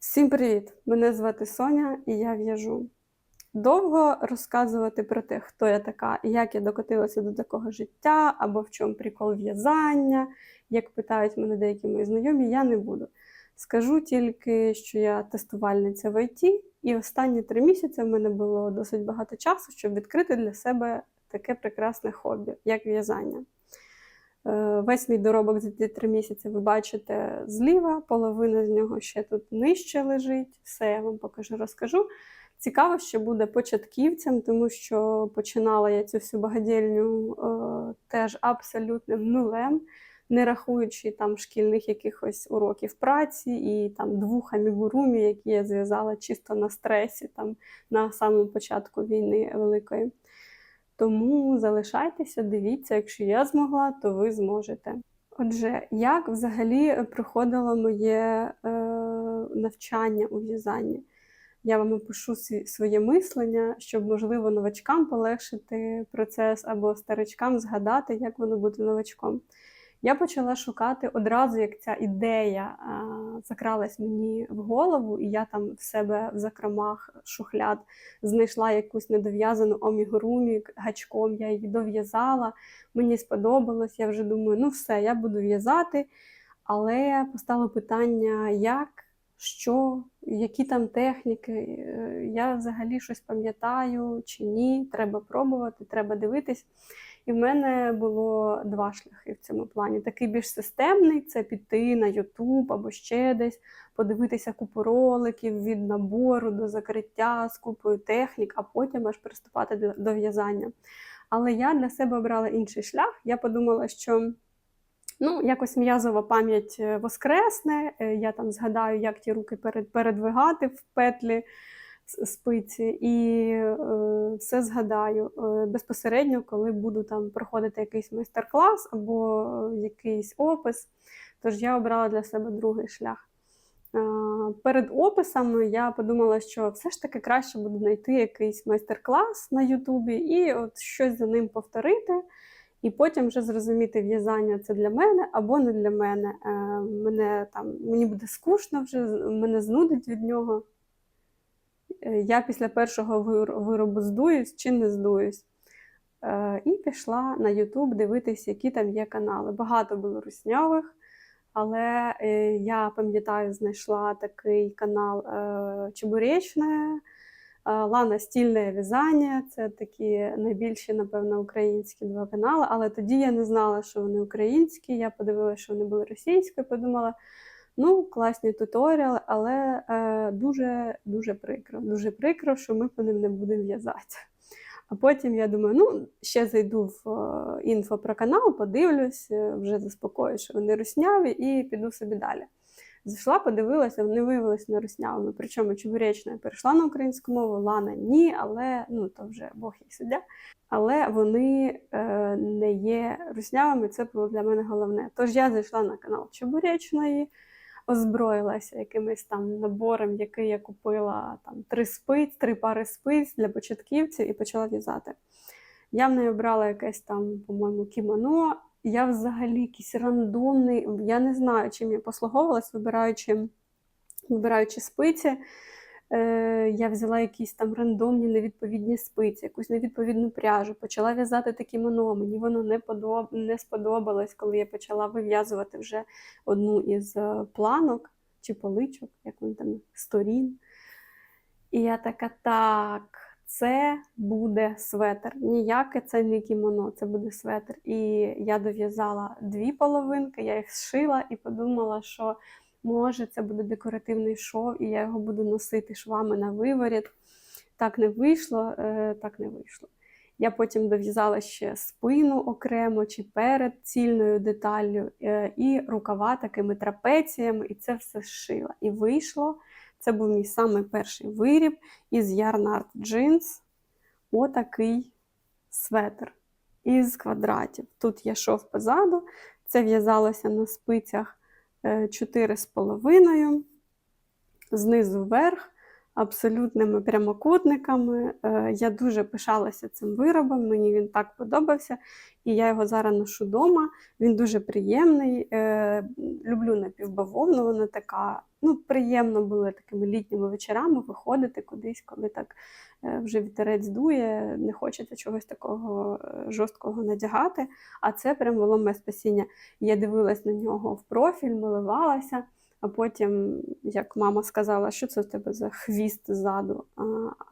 Всім привіт! Мене звати Соня і я в'яжу. Довго розказувати про те, хто я така і як я докотилася до такого життя, або в чому прикол в'язання, як питають мене деякі мої знайомі, я не буду. Скажу тільки, що я тестувальниця в ІТ, і останні три місяці в мене було досить багато часу, щоб відкрити для себе таке прекрасне хобі, як в'язання. Е, Весь мій доробок за ці три місяці ви бачите зліва, половина з нього ще тут нижче лежить. Все я вам покажу, розкажу. Цікаво, що буде початківцям, тому що починала я цю всю багадільню е, теж абсолютним нулем, не рахуючи там шкільних якихось уроків праці і там двох амігурумі, які я зв'язала чисто на стресі, там на самому початку війни великої. Тому залишайтеся, дивіться, якщо я змогла, то ви зможете. Отже, як взагалі проходило моє е, навчання у в'язанні? Я вам опишу своє мислення, щоб, можливо, новачкам полегшити процес або старичкам згадати, як воно бути новачком. Я почала шукати одразу, як ця ідея закралась мені в голову, і я там в себе в закромах шухляд знайшла якусь недов'язану омігурумі гачком, я її дов'язала, мені сподобалось, я вже думаю, ну все, я буду в'язати. Але постало питання, як, що, які там техніки. Е, Я взагалі щось пам'ятаю чи ні, треба пробувати, треба дивитись. І в мене було два шляхи в цьому плані. Такий більш системний це піти на Ютуб або ще десь, подивитися купу роликів від набору до закриття з купою технік, а потім аж приступати до, в'язання. Але я для себе обрала інший шлях. Я подумала, що ну, якось м'язова пам'ять е, воскресне, е, я там згадаю, як ті руки перед, передвигати в петлі спиці, і е, все згадаю е, безпосередньо, коли буду там проходити якийсь майстер-клас або е, якийсь опис. Тож я обрала для себе другий шлях. Перед описом я подумала, що все ж таки краще буде знайти якийсь майстер-клас на Ютубі і от щось за ним повторити, і потім вже зрозуміти, в'язання це для мене або не для мене. Мене там мені буде скучно вже, мене знудить від нього. Е, Я після першого виробу здуюсь чи не здуюсь. Е, І пішла на YouTube дивитися, які там є канали. Багато було руснявих, але е, я пам'ятаю, знайшла такий канал Чебуречне, Лана Стільне в'язання. Це такі найбільші, напевно, українські два канали. Але тоді я не знала, що вони українські. Я подивилася, що вони були російською, подумала. Ну, класні туторіали, але е, дуже дуже прикро. Дуже прикро, що ми по ним не будемо в'язати. А потім я думаю, ну, ще зайду в е, інфо про канал, подивлюсь, е, вже заспокою, що вони русняві, і піду собі далі. Зайшла, подивилася, вони виявилися не руснявими. Причому чебуречна перейшла на українську мову, Лана ні, але ну то вже Бог їх суддя. Але вони е, не є руснявими, це було для мене головне. Тож я зайшла на канал Чебуречної, озброїлася якимось там набором, який я купила там три спиць, три пари спиць для початківців і почала в'язати. Я в неї обрала якесь там, по-моєму, кімоно. Я взагалі якийсь рандомний, я не знаю, чим я послуговувалась, вибираючи, вибираючи спиці. Е, я взяла якісь там рандомні невідповідні спиці, якусь невідповідну пряжу, почала в'язати такі моно. Мені воно не, подоб... не сподобалось, коли я почала вив'язувати вже одну із е, планок чи поличок, як вони там, сторін. І я така, так, це буде светр. Ніяке це не кімоно, це буде светр. І я дов'язала дві половинки, я їх зшила і подумала, що може це буде декоративний шов, і я його буду носити швами на виворіт. Так не вийшло, е, так не вийшло. Я потім дов'язала ще спину окремо чи перед цільною деталлю, е, і рукава такими трапеціями, і це все зшила. І вийшло. Це був мій самий перший виріб із Art Jeans. Отакий светр із квадратів. Тут є шов позаду, це в'язалося на спицях 4,5, знизу вверх, абсолютними прямокутниками. Е, Я дуже пишалася цим виробом, мені він так подобався, і я його зараз ношу вдома. Він дуже приємний. Е, Люблю напівбавовну, вона така. Ну, приємно було такими літніми вечорами виходити кудись, коли так е, вже вітерець дує, не хочеться чогось такого жорсткого надягати. А це прям було моє спасіння. Я дивилась на нього в профіль, милувалася. А потім, як мама сказала, що це в тебе за хвіст ззаду,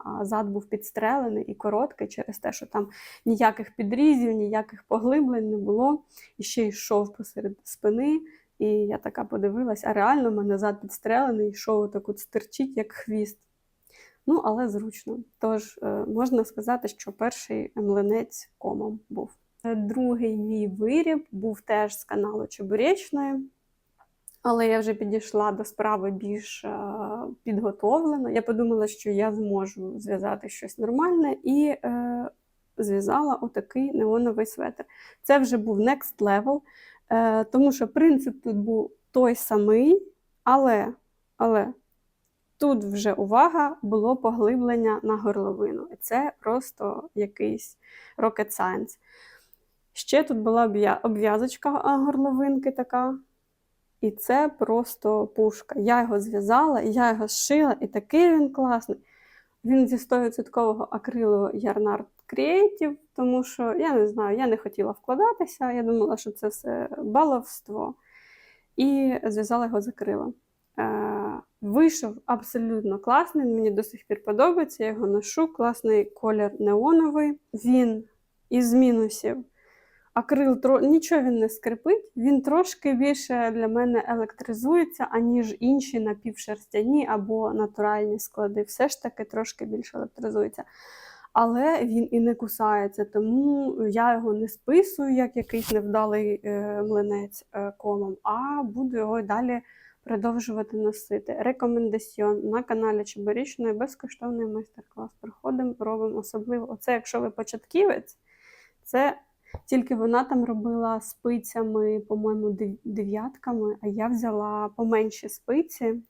а, зад був підстрелений і короткий через те, що там ніяких підрізів, ніяких поглиблень не було, і ще йшов посеред спини. І я така подивилась, а реально в мене зад підстрелений, йшов отак от стирчить, як хвіст. Ну, але зручно. Тож, е, можна сказати, що перший млинець комом був. Другий мій виріб був теж з каналу Чебуречної. Але я вже підійшла до справи більш підготовлено. Я подумала, що я зможу зв'язати щось нормальне, і е, зв'язала отакий неоновий светр. Це вже був next level, е, тому що принцип тут був той самий, але, але тут вже увага було поглиблення на горловину. Це просто якийсь rocket science. Ще тут була обв'язочка горловинки така. І це просто пушка. Я його зв'язала, я його зшила, і такий він класний. Він зі 100% акрилу Ярнард Creative, тому що я не знаю, я не хотіла вкладатися, я думала, що це все баловство. І зв'язала його з акрилом. Е, вийшов абсолютно класний, мені до сих пір подобається, я його ношу. Класний колір неоновий. Він із мінусів акрил тро... нічого він не скрипить, він трошки більше для мене електризується, аніж інші напівшерстяні або натуральні склади. Все ж таки трошки більше електризується. Але він і не кусається, тому я його не списую як якийсь невдалий е, млинець е, комом, а буду його далі продовжувати носити. Рекомендаціон на каналі Чебурічної безкоштовний майстер-клас. Приходимо, робимо особливо. Оце, якщо ви початківець, це тільки вона там робила спицями, по-моєму, дев'ятками, а я взяла поменші спиці,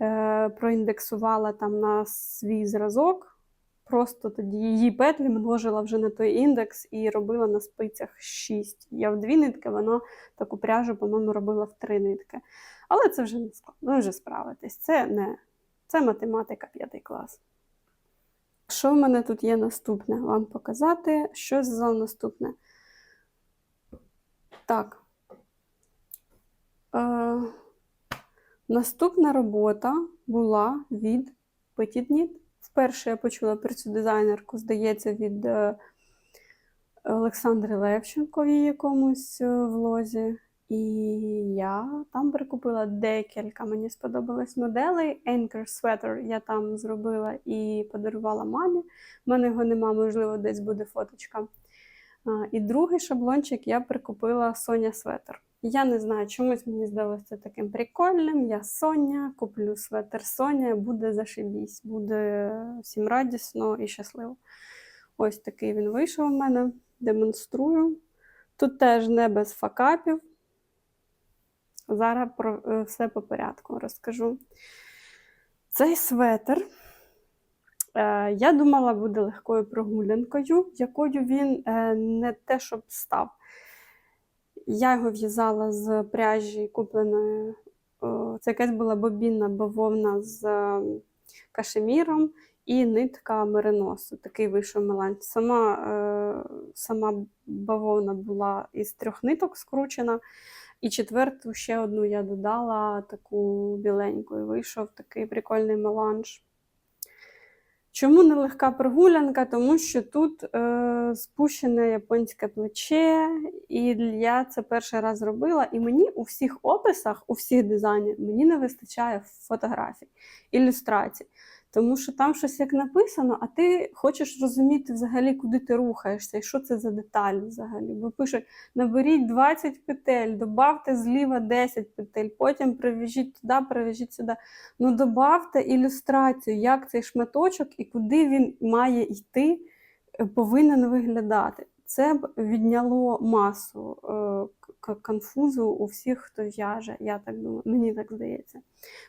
е, проіндексувала там на свій зразок. Просто тоді її петлі множила вже на той індекс і робила на спицях 6. Я в дві нитки, вона таку пряжу, по-моєму, робила в три нитки. Але це вже не складно, ви вже справитесь. Це не це математика 5 клас. Що в мене тут є наступне? Вам показати, що за наступне. Так. Е, наступна робота була від Petit. Вперше я почула про цю дизайнерку, здається, від е, Олександри Левченко в її якомусь е, влозі. І я там прикупила декілька. Мені сподобалось моделей. Anchor Sweater я там зробила і подарувала мамі. У мене його нема, можливо, десь буде фоточка. І другий шаблончик я прикупила Соня Светер. Я не знаю, чомусь мені здалося таким прикольним. Я Соня, куплю светер Соня, буде зашибісь, буде всім радісно і щасливо. Ось такий він вийшов у мене. Демонструю. Тут теж не без факапів. Зараз про е, все по порядку розкажу. Цей светр. Е, Я думала, буде легкою прогулянкою, якою він е, не те, щоб став. Я його в'язала з пряжі, купленої. Це якась була бобінна бавовна з кашеміром і нитка мериносу. Такий вийшов меланж. Сама, сама бавовна була із трьох ниток скручена. І четверту ще одну я додала таку біленьку, і вийшов такий прикольний меланж. Чому не легка прогулянка? Тому що тут е, спущене японське плече, і я це перший раз робила. І мені у всіх описах, у всіх дизайнів, мені не вистачає фотографій, ілюстрацій. Тому що там щось як написано, а ти хочеш розуміти взагалі, куди ти рухаєшся, і що це за деталь взагалі. Бо пишуть: наберіть 20 петель, добавте зліва 10 петель, потім прив'яжіть туди, прив'яжіть сюди. Ну, добавте ілюстрацію, як цей шматочок і куди він має йти, е, повинен виглядати. Це б відняло масу е, конфузу у всіх, хто в'яже. Я так думаю, мені так здається.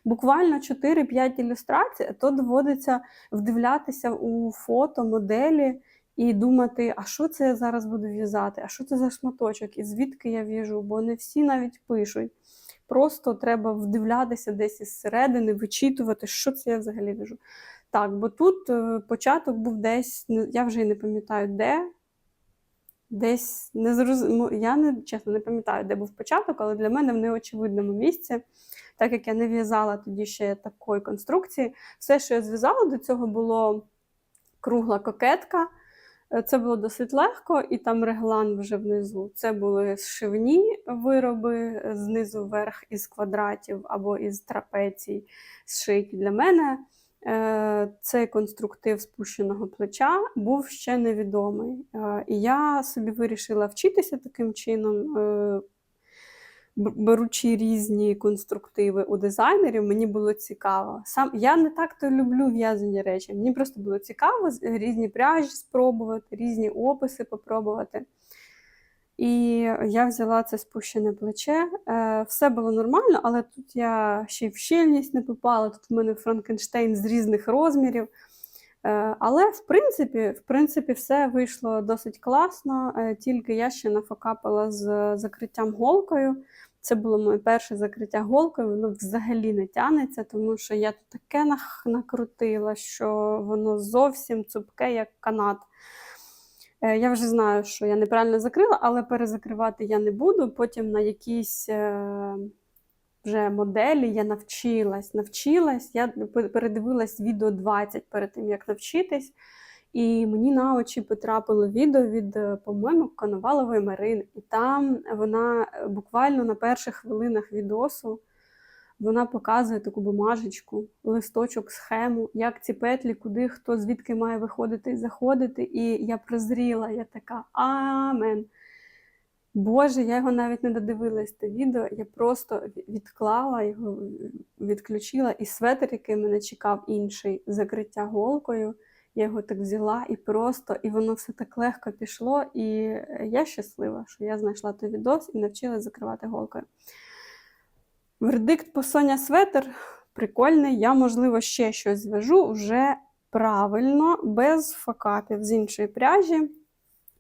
Буквально 4-5 ілюстрацій, то доводиться вдивлятися у фото, моделі і думати, а що це я зараз буду в'язати, а що це за шматочок, і звідки я в'яжу, бо не всі навіть пишуть. Просто треба вдивлятися десь із середини, вичитувати, що це я взагалі в'яжу. Так, бо тут е, початок був десь, я вже і не пам'ятаю де. Десь не зрозуміло. Я не чесно не пам'ятаю, де був початок, але для мене в неочевидному місці, так як я не в'язала тоді ще такої конструкції, все, що я зв'язала до цього, було кругла кокетка. Е, Це було досить легко, і там реглан вже внизу. Це були зшивні вироби е, знизу вверх із квадратів або із трапецій зшиті. Для мене цей конструктив спущеного плеча був ще невідомий. Е, І я собі вирішила вчитися таким чином. е, Беручи різні конструктиви у дизайнерів, мені було цікаво. Сам я не так то люблю в'язані речі. Мені просто було цікаво різні пряжі спробувати, різні описи попробувати. І я взяла це спущене плече. Е, все було нормально, але тут я ще й в щільність не попала. Тут в мене Франкенштейн з різних розмірів. Е, але в принципі, в принципі, все вийшло досить класно. Е, тільки я ще нафакапила з закриттям голкою. Це було моє перше закриття голкою, воно взагалі не тянеться, тому що я таке накрутила, що воно зовсім цупке, як канат. Е, Я вже знаю, що я неправильно закрила, але перезакривати я не буду. Потім на якійсь е, вже моделі я навчилась. Навчилась, я пе- передивилась відео 20 перед тим, як навчитись. І мені на очі потрапило відео від, е, по-моєму, Коновалової Марини. І там вона буквально на перших хвилинах відосу вона показує таку бумажечку, листочок, схему, як ці петлі, куди хто звідки має виходити і заходити. І я прозріла, я така амен. Боже, я його навіть не додивилась те відео. Я просто відклала його, відключила, і светр, який мене чекав інший, закриття голкою. Я його так взяла і просто, і воно все так легко пішло. І я щаслива, що я знайшла той відос і навчилась закривати голкою. Вердикт по Соня Светер прикольний. Я, можливо, ще щось зв'яжу вже правильно, без факапів з іншої пряжі.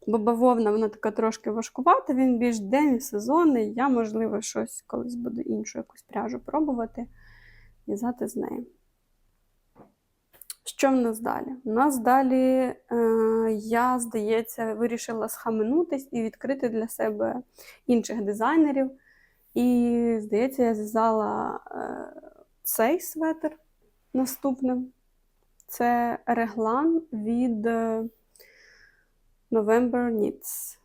Бо бавовна вона така трошки важкувата, він більш демісезонний. Я, можливо, щось колись буду іншу якусь пряжу пробувати в'язати з нею. Що в нас далі? У нас далі е, я, здається, вирішила схаменутись і відкрити для себе інших дизайнерів. І, здається, я зв'язала е, цей светр наступним. Це реглан від е, November Knits.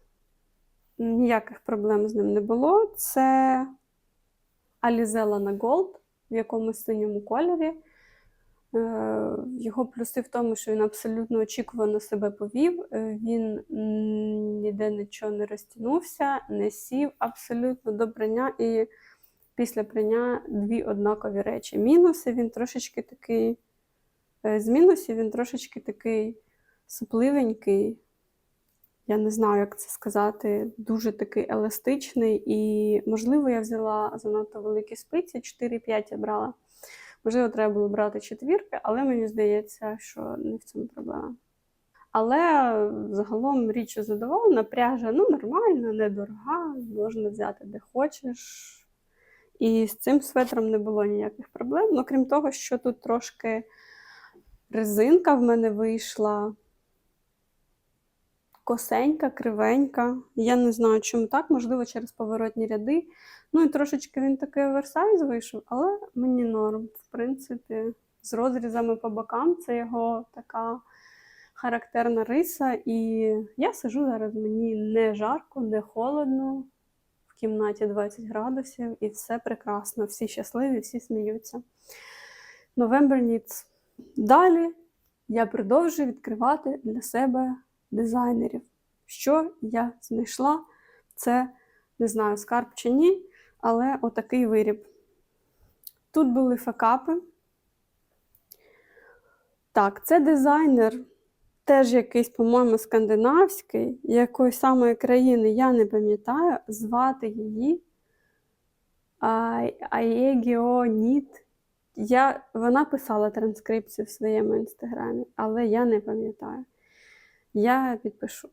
Ніяких проблем з ним не було. Це Alizella на Gold в якомусь синьому кольорі. Е, Його плюси в тому, що він абсолютно очікувано себе повів. Е, Він ніде нічого не розтягнувся, не сів абсолютно до прання і після прання дві однакові речі. Мінуси він трошечки такий, е, з мінусів він трошечки такий супливенький. Я не знаю, як це сказати, дуже такий еластичний, і, можливо, я взяла занадто великі спиці, 4-5 я брала. Можливо, треба було брати четвірки, але мені здається, що не в цьому проблема. Але загалом річ задоволена, пряжа ну, нормальна, недорога, можна взяти де хочеш. І з цим светром не було ніяких проблем. Ну, крім того, що тут трошки резинка в мене вийшла косенька, кривенька. Я не знаю, чому так, можливо, через поворотні ряди. Ну і трошечки він такий оверсайз вийшов, але мені норм. В принципі, з розрізами по бокам це його така характерна риса. І я сижу зараз, мені не жарко, не холодно. В кімнаті 20 градусів, і все прекрасно. Всі щасливі, всі сміються. November Knits. Далі я продовжую відкривати для себе дизайнерів. Що я знайшла? Це не знаю, скарб чи ні, але отакий виріб. Тут були факапи. Так, це дизайнер теж якийсь, по-моєму, скандинавський, якої самої країни я не пам'ятаю, звати її Аєгіоніт. Я, вона писала транскрипцію в своєму інстаграмі, але я не пам'ятаю. Я підпишу.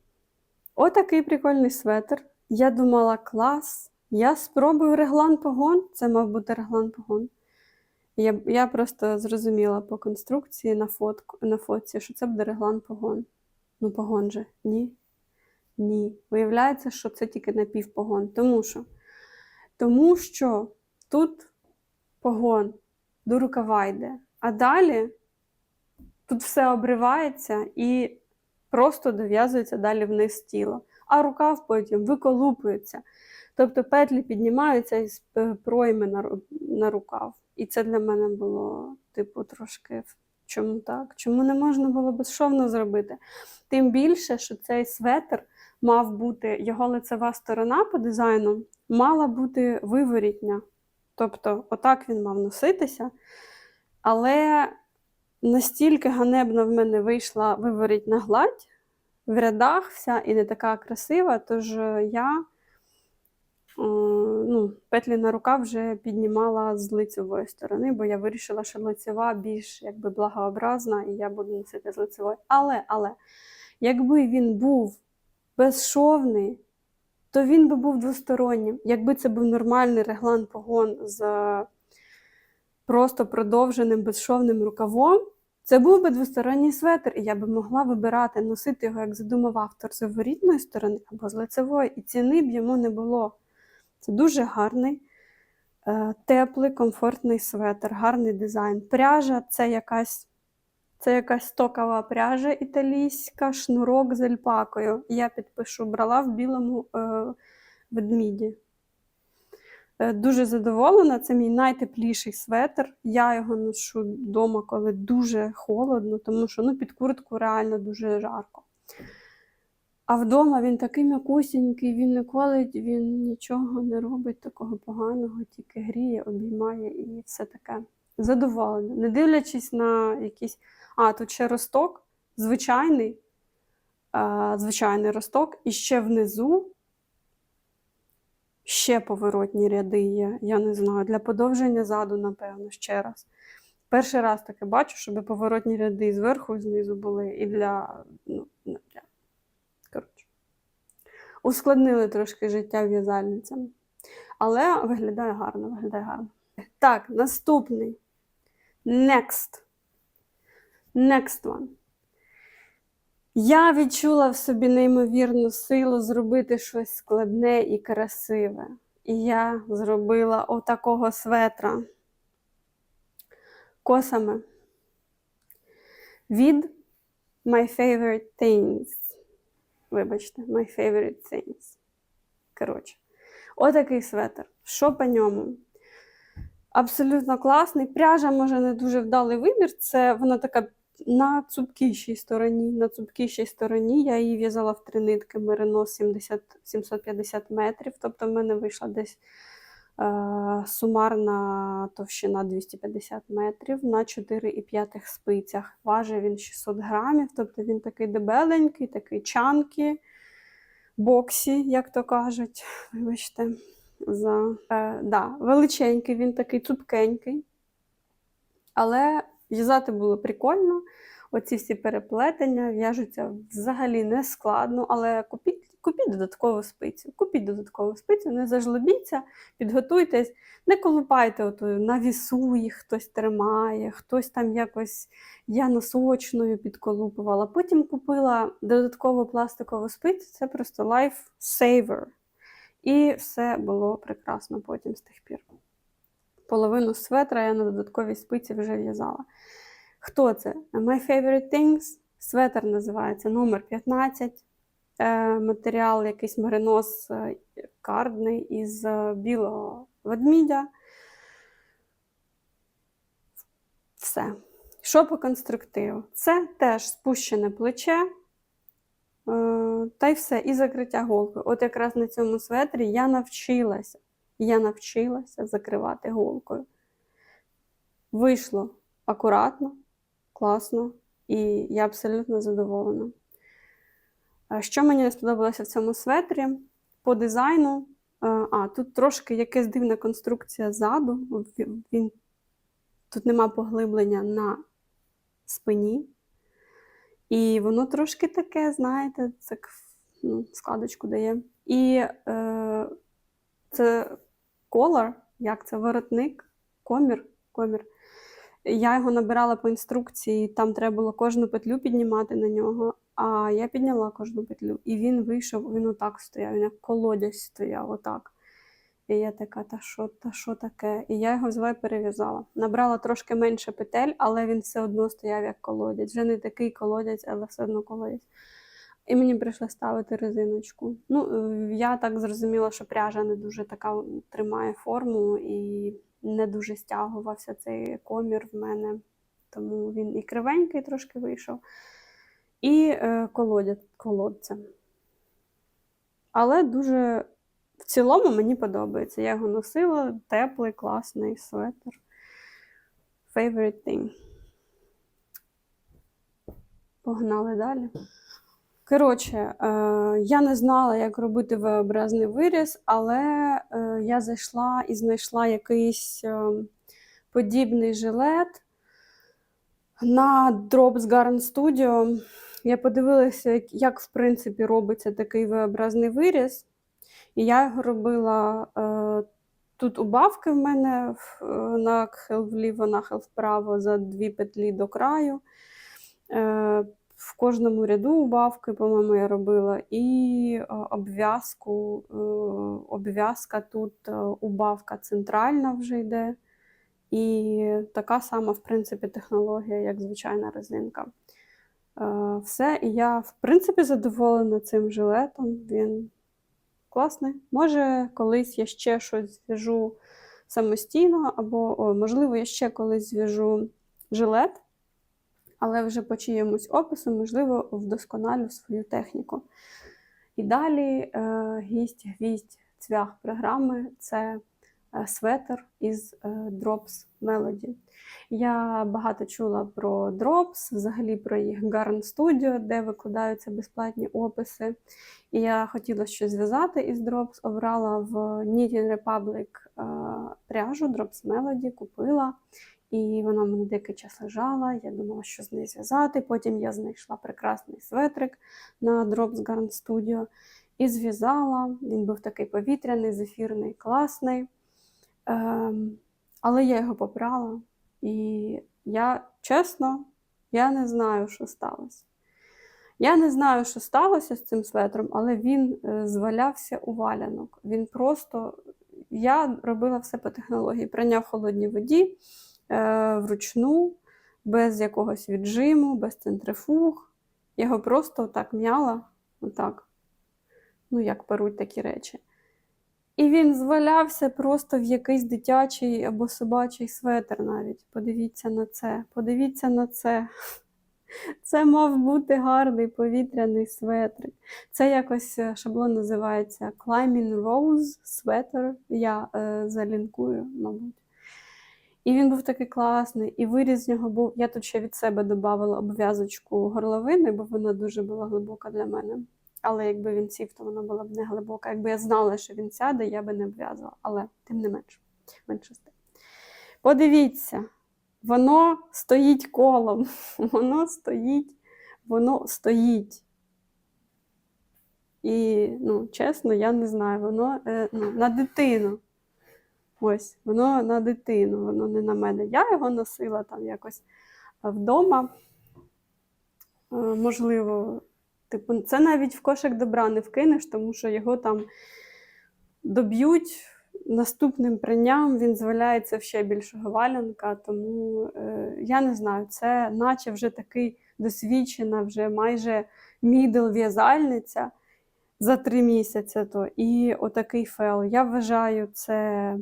Отакий прикольний светр. Я думала, клас. Я спробую реглан погон. Це мав бути реглан погон. Я, я просто зрозуміла по конструкції на, фотку, на фотці, що це буде реглан погон. Ну, погон же, ні. Ні. Виявляється, що це тільки напівпогон. Тому що, тому що тут погон до рукава йде, а далі тут все обривається і просто дов'язується далі вниз тіла. А рукав потім виколупується. Тобто петлі піднімаються із пройми на, на рукав. І це для мене було, типу, трошки чому так? Чому не можна було безшовно зробити? Тим більше, що цей светр мав бути, його лицева сторона по дизайну мала бути виворітня. Тобто, отак він мав носитися. Але настільки ганебно в мене вийшла виворітна гладь в рядах вся і не така красива, тож я е, ну, петлі на рукав вже піднімала з лицевої сторони, бо я вирішила, що лицева більш якби благообразна, і я буду носити з лицевої. Але, але, якби він був безшовний, то він би був двостороннім. Якби це був нормальний реглан погон з просто продовженим безшовним рукавом, це був би двосторонній светр, і я би могла вибирати, носити його, як задумав автор, з ворітної сторони або з лицевої, і ціни б йому не було. Це дуже гарний, е, теплий, комфортний светр, гарний дизайн. Пряжа це якась, це якась стокова пряжа італійська, шнурок з альпакою. Я підпишу, брала в білому е, ведміді. Е, Дуже задоволена, це мій найтепліший светр. Я його ношу вдома, коли дуже холодно, тому що ну, під куртку реально дуже жарко. А вдома він такий м'якусінький, він не колить, він нічого не робить такого поганого, тільки гріє, обіймає і все таке. Задоволена. Не дивлячись на якісь. А, тут ще росток, звичайний, е, звичайний росток, і ще внизу ще поворотні ряди є. Я не знаю, для подовження заду, напевно, ще раз. Перший раз таке бачу, щоб поворотні ряди зверху і знизу були, і для. Ну, для. Ускладнили трошки життя в'язальницям. Але виглядає гарно, виглядає гарно. Так, наступний. Next. Next one. Я відчула в собі неймовірну силу зробити щось складне і красиве. І я зробила отакого светра косами від My Favorite Things. Вибачте, My Favorite Things. Коротше, отакий светр. Що по ньому? Абсолютно класний. Пряжа, може, не дуже вдалий вибір. Це вона така на цупкішій стороні. На цупкішій стороні я її в'язала в три нитки мерино 70, 750 метрів. Тобто в мене вийшла десь сумарна товщина 250 метрів на 4,5 спицях. Важить він 600 грамів, тобто він такий дебеленький, такий чанкі, боксі, як то кажуть. Вибачте. За, е, да, величенький, він такий цупкенький. Але в'язати було прикольно. Оці всі переплетення в'яжуться взагалі не складно, але купіть, купіть додаткову спицю. Купіть додаткову спицю, не зажлобіться, підготуйтесь, не колупайте отою на вісу їх хтось тримає, хтось там якось я носочною підколупувала. Потім купила додаткову пластикову спицю, це просто life saver. І все було прекрасно потім з тих пір. Половину светра я на додатковій спиці вже в'язала. Хто це? My Favorite Things. Светр називається номер 15. Е, матеріал якийсь меринос е, кардний із е, білого ведмідя. Все. Що по конструктиву? Це теж спущене плече. Та й все, і закриття голкою. От якраз на цьому светрі я навчилася. Я навчилася закривати голкою. Вийшло акуратно, класно, І я абсолютно задоволена. Е, Що мені не сподобалося в цьому светрі? По дизайну. е, А, тут трошки якась дивна конструкція ззаду. Він- тут нема поглиблення на спині. І воно трошки таке, знаєте, так ну, складочку дає. І е, це колор, як це воротник, комір, комір. Я його набирала по інструкції, там треба було кожну петлю піднімати на нього. А я підняла кожну петлю, і він вийшов, він отак стояв, він як колодязь стояв, отак. І я така, та що, та що таке? І я його і перев'язала. Набрала трошки менше петель, але він все одно стояв як колодязь. Вже не такий колодязь, але все одно колодязь. І мені прийшлося ставити резиночку. Ну, е, я так зрозуміла, що пряжа не дуже така тримає форму і не дуже стягувався цей комір в мене. Тому він і кривенький трошки вийшов, і е, колодя, колодцем. Але дуже в цілому мені подобається. Я його носила, теплий, класний светр. Favorite thing. Погнали далі. Коротше, е, я не знала, як робити V-образний виріз, але е, я зайшла і знайшла якийсь подібний жилет на Drops Garden Studio. Я подивилася, як, в принципі робиться такий V-образний виріз. І я його робила е, тут убавки в мене е, нахил вліво, нахил вправо за дві петлі до краю. Е, в кожному ряду убавки, по-моєму, я робила, і е, обв'язку. е, Обв'язка тут убавка центральна вже йде. І така сама, в принципі, технологія, як звичайна резинка. Е, Все, і я, в принципі, задоволена цим жилетом. Він класний. Може, колись я ще щось зв'яжу самостійно, або, о, можливо, я ще колись зв'яжу жилет, але вже по чиємусь опису, можливо, вдосконалю свою техніку. І далі е, гість, гвіздь, цвях програми це светр із е, Drops Melody. Я багато чула про Drops, взагалі про їх Garn Studio, де викладаються безплатні описи. І я хотіла щось зв'язати із Drops, обрала в Knitting Republic е, пряжу Drops Melody, купила. І вона в мене деякий час лежала. Я думала, що з нею зв'язати. Потім я знайшла прекрасний светрик на Drops Garn Studio і зв'язала. Він був такий повітряний, зефірний, класний. Ем, але я його попрала. І я чесно, я не знаю, що сталося. Я не знаю, що сталося з цим светром, але він е, звалявся у валянок. Він просто. Я робила все по технології. Прання в холодній воді е, вручну, без якогось віджиму, без центрифуг. Його просто так м'яла, отак. Ну, як перуть такі речі. І він звалявся просто в якийсь дитячий або собачий светр навіть. Подивіться на це. Подивіться на це. Це мав бути гарний повітряний светрик. Це якось е, шаблон називається Climbing Rose Sweater. Я е, залінкую, мабуть. І він був такий класний, і виріз з нього був. Я тут ще від себе додавала обв'язочку горловини, бо вона дуже була глибока для мене. Але якби він сів, то вона була б не глибока. Якби я знала, що він сяде, я би не обв'язала. Але тим не менш, менше тим. Подивіться, воно стоїть колом. Воно стоїть, воно стоїть. І, ну, чесно, я не знаю, воно е, ну, на дитину. Ось, воно на дитину, воно не на мене. Я його носила там якось вдома. Е, можливо, типу, це навіть в кошик добра не вкинеш, тому що його там доб'ють наступним пранням, він зваляється в ще більшого валянка. Тому е, я не знаю, це наче вже такий досвідчена, вже майже мідл в'язальниця за три місяці. То. І отакий фел. Я вважаю, це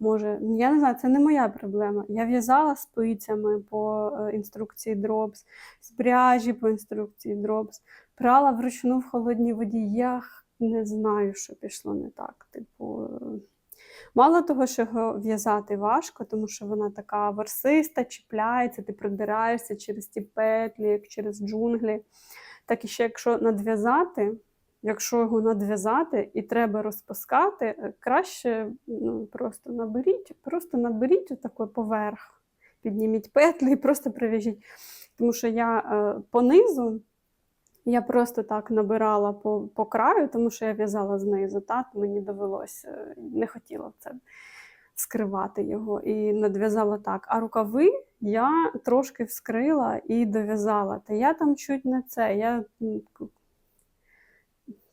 може, я не знаю, це не моя проблема. Я в'язала спицями по е, інструкції Drops, з пряжі по інструкції Drops, прала вручну в холодній воді. Я не знаю, що пішло не так. Типу, е, Мало того, що його в'язати важко, тому що вона така ворсиста, чіпляється, ти придираєшся через ті петлі, як через джунглі. Так і ще якщо надв'язати, якщо його надв'язати і треба розпускати, е, краще ну, просто наберіть, просто наберіть отакий поверх, підніміть петлі і просто прив'яжіть. Тому що я е, понизу, я просто так набирала по, по краю, тому що я в'язала знизу, так, мені довелося, е, не хотіла це скривати його і надв'язала так. А рукави я трошки вскрила і дов'язала. Та я там чуть не це. Я...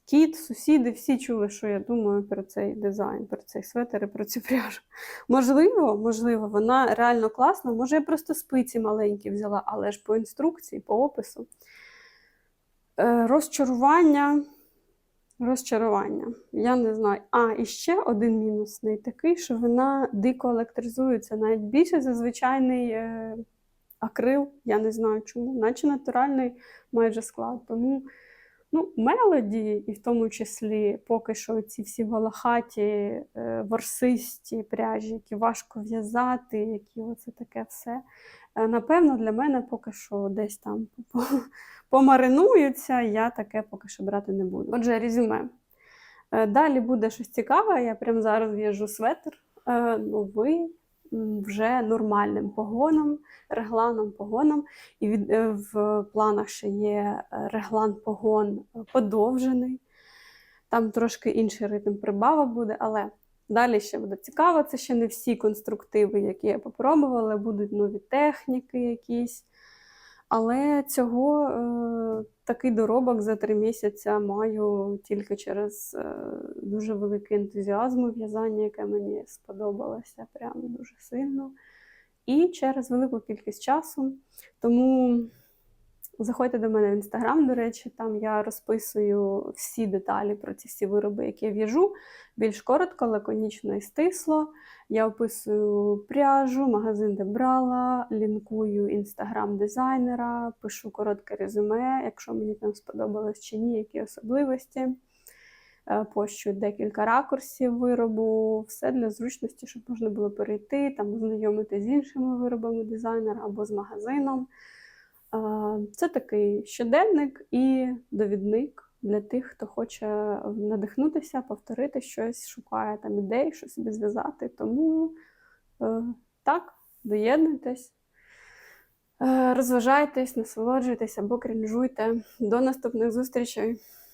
Кіт, сусіди, всі чули, що я думаю про цей дизайн, про цей светер і про цю пряжу. Можливо, можливо, вона реально класна. Може, я просто спиці маленькі взяла, але ж по інструкції, по опису. Е, розчарування. Розчарування. Я не знаю. А, і ще один мінусний такий, що вона дико електризується, навіть більше за звичайний е, акрил. Я не знаю чому, наче натуральний майже склад. Тому ну, мелоді, і в тому числі поки що ці всі волохаті, е, ворсисті пряжі, які важко в'язати, які оце таке все. Е, напевно, для мене поки що десь там помаринуються, я таке поки що брати не буду. Отже, резюме. Е, Далі буде щось цікаве. Я прямо зараз в'яжу светр новий, м, вже нормальним погоном, регланом погоном. І від, е, в планах ще є е, реглан погон е, подовжений. Там трошки інший ритм прибава буде, але далі ще буде цікаво. Це ще не всі конструктиви, які я попробувала, будуть нові техніки якісь. Але цього е, такий доробок за три місяці маю тільки через е, дуже великий ентузіазм у в'язання, яке мені сподобалося прямо дуже сильно. І через велику кількість часу. Тому заходьте до мене в інстаграм, до речі, там я розписую всі деталі про ці всі вироби, які я в'яжу. Більш коротко, лаконічно і стисло. Я описую пряжу, магазин, де брала, лінкую інстаграм дизайнера, пишу коротке резюме, якщо мені там сподобалось чи ні, які особливості. Е, Пощу декілька ракурсів виробу, все для зручності, щоб можна було перейти, там ознайомити з іншими виробами дизайнера або з магазином. Це такий щоденник і довідник для тих, хто хоче надихнутися, повторити щось, шукає там ідей, що собі зв'язати. Тому е, так, доєднуйтесь, е, розважайтесь, насолоджуйтесь або крінжуйте. До наступних зустрічей!